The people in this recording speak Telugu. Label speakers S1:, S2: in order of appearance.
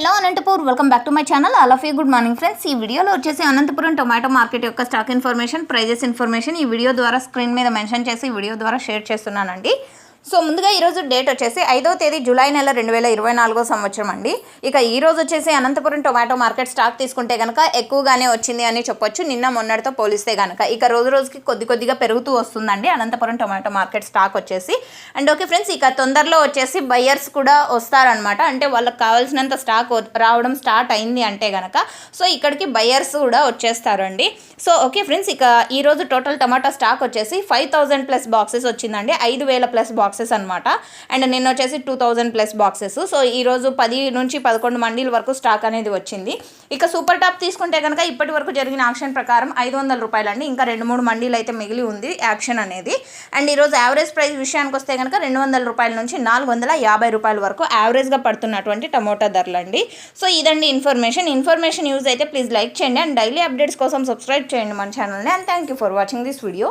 S1: Hello Anantapur welcome back to my channel all of you good morning friends ఈ వీడియోలో వచ్చేసి అనంతపురం టొమాటో మార్కెట్ యొక్క స్టాక్ ఇన్ఫర్మేషన్ ప్రైజెస్ ఇన్ఫర్మేషన్ ఈ వీడియో ద్వారా స్క్రీన్ మీద మెన్షన్ చేసి వీడియో ద్వారా షేర్ చేస్తున్నానండి. సో ముందుగా ఈరోజు డేట్ వచ్చేసి ఐదో తేదీ జూలై నెల రెండు వేల ఇరవై నాలుగో సంవత్సరం అండి. ఇక ఈ రోజు వచ్చేసి అనంతపురం టొమాటో మార్కెట్ స్టాక్ తీసుకుంటే కనుక ఎక్కువగానే వచ్చింది అని చెప్పొచ్చు. నిన్న మొన్నటితో పోలిస్తే కనుక ఇక రోజు రోజుకి కొద్ది కొద్దిగా పెరుగుతూ వస్తుందండి. అనంతపురం టొమాటో మార్కెట్ స్టాక్ వచ్చేసి. అండ్ ఓకే ఫ్రెండ్స్ ఇక తొందరలో వచ్చేసి బయ్యర్స్ కూడా వస్తారనమాట అంటే వాళ్ళకి కావాల్సినంత స్టాక్ రావడం స్టార్ట్ అయింది అంటే కనుక సో ఇక్కడికి బయ్యర్స్ కూడా వచ్చేస్తారండి. సో ఓకే ఫ్రెండ్స్ ఇక ఈరోజు టోటల్ టమాటా స్టాక్ వచ్చేసి ఫైవ్ థౌజండ్ ప్లస్ బాక్సెస్ వచ్చిందండి. ఐదు వేల ప్లస్ బాక్స్ బాక్సెస్ అనమాట అండ్ నిన్న వచ్చేసి two thousand plus boxes so ఈరోజు పది నుంచి పదకొండు మండీల వరకు స్టాక్ అనేది వచ్చింది. ఇక సూపర్ టాప్ తీసుకుంటే కనుక ఇప్పటి వరకు జరిగిన యాక్షన్ ప్రకారం ఐదు వందల రూపాయలండి. ఇంకా రెండు మూడు మండీలు అయితే మిగిలి ఉంది యాక్షన్ అనేది. అండ్ ఈరోజు యావరేజ్ ప్రైస్ విషయానికి వస్తే కనుక రెండు వందల రూపాయల నుంచి నాలుగు వందల యాభై రూపాయల వరకు యావరేజ్గా పడుతున్నటువంటి టమోటా ధరలండి. సో ఇదండి ఇన్ఫర్మేషన్ ఇన్ఫర్మేషన్ యూజ్ అయితే ప్లీజ్ లైక్ చేయండి. అండ్ డైలీ అప్డేట్స్ కోసం సబ్స్క్రైబ్ చేయండి మన ఛానల్ని and thank you for watching this video